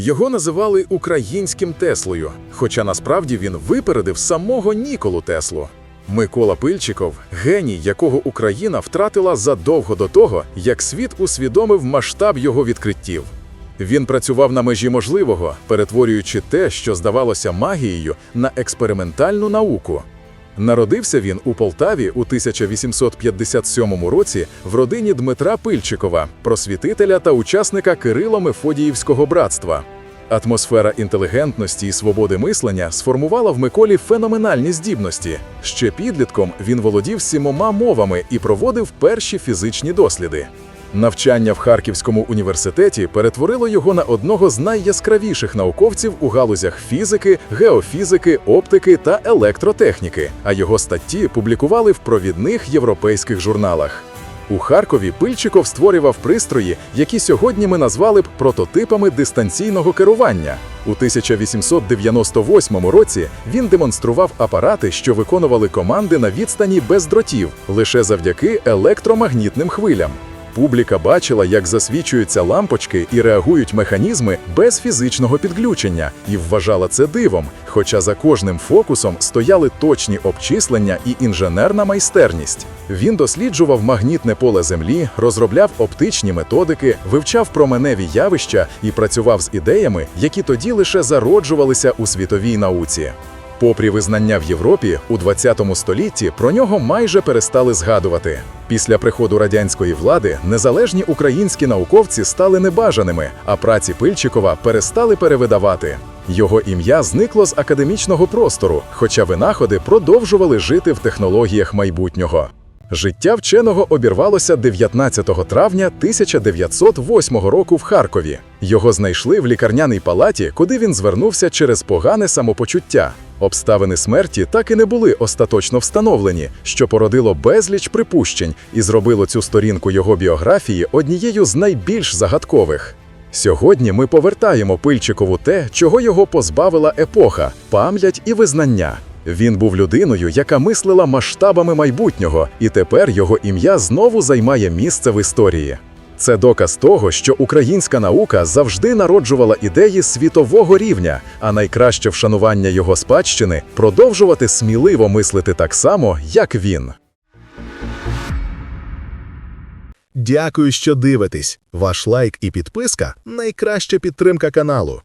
Його називали українським Теслою, хоча насправді він випередив самого Ніколу Теслу. Микола Пильчиков геній, якого Україна втратила задовго до того, як світ усвідомив масштаб його відкриттів. Він працював на межі можливого, перетворюючи те, що здавалося магією, на експериментальну науку. Народився він у Полтаві у 1857 році в родині Дмитра Пильчикова, просвітителя та учасника Кирило-Мефодіївського братства. Атмосфера інтелігентності і свободи мислення сформувала в Миколі феноменальні здібності. Ще підлітком він володів сімома мовами і проводив перші фізичні досліди. Навчання в Харківському університеті перетворило його на одного з найяскравіших науковців у галузях фізики, геофізики, оптики та електротехніки, а його статті публікували в провідних європейських журналах. У Харкові Пильчиков створював пристрої, які сьогодні ми назвали б прототипами дистанційного керування. У 1898 році він демонстрував апарати, що виконували команди на відстані без дротів, лише завдяки електромагнітним хвилям. Публіка бачила, як засвічуються лампочки і реагують механізми без фізичного підключення, і вважала це дивом, хоча за кожним фокусом стояли точні обчислення і інженерна майстерність. Він досліджував магнітне поле Землі, розробляв оптичні методики, вивчав променеві явища і працював з ідеями, які тоді лише зароджувалися у світовій науці. Попри визнання в Європі, у 20 столітті про нього майже перестали згадувати. Після приходу радянської влади незалежні українські науковці стали небажаними, а праці Пильчикова перестали перевидавати. Його ім'я зникло з академічного простору, хоча винаходи продовжували жити в технологіях майбутнього. Життя вченого обірвалося 19 травня 1908 року в Харкові. Його знайшли в лікарняній палаті, куди він звернувся через погане самопочуття. Обставини смерті так і не були остаточно встановлені, що породило безліч припущень і зробило цю сторінку його біографії однією з найбільш загадкових. Сьогодні ми повертаємо Пильчикову те, чого його позбавила епоха, пам'ять і визнання. Він був людиною, яка мислила масштабами майбутнього, і тепер його ім'я знову займає місце в історії. Це доказ того, що українська наука завжди народжувала ідеї світового рівня, а найкраще вшанування його спадщини продовжувати сміливо мислити так само, як він. Дякую, що дивитесь. Ваш лайк і підписка найкраща підтримка каналу.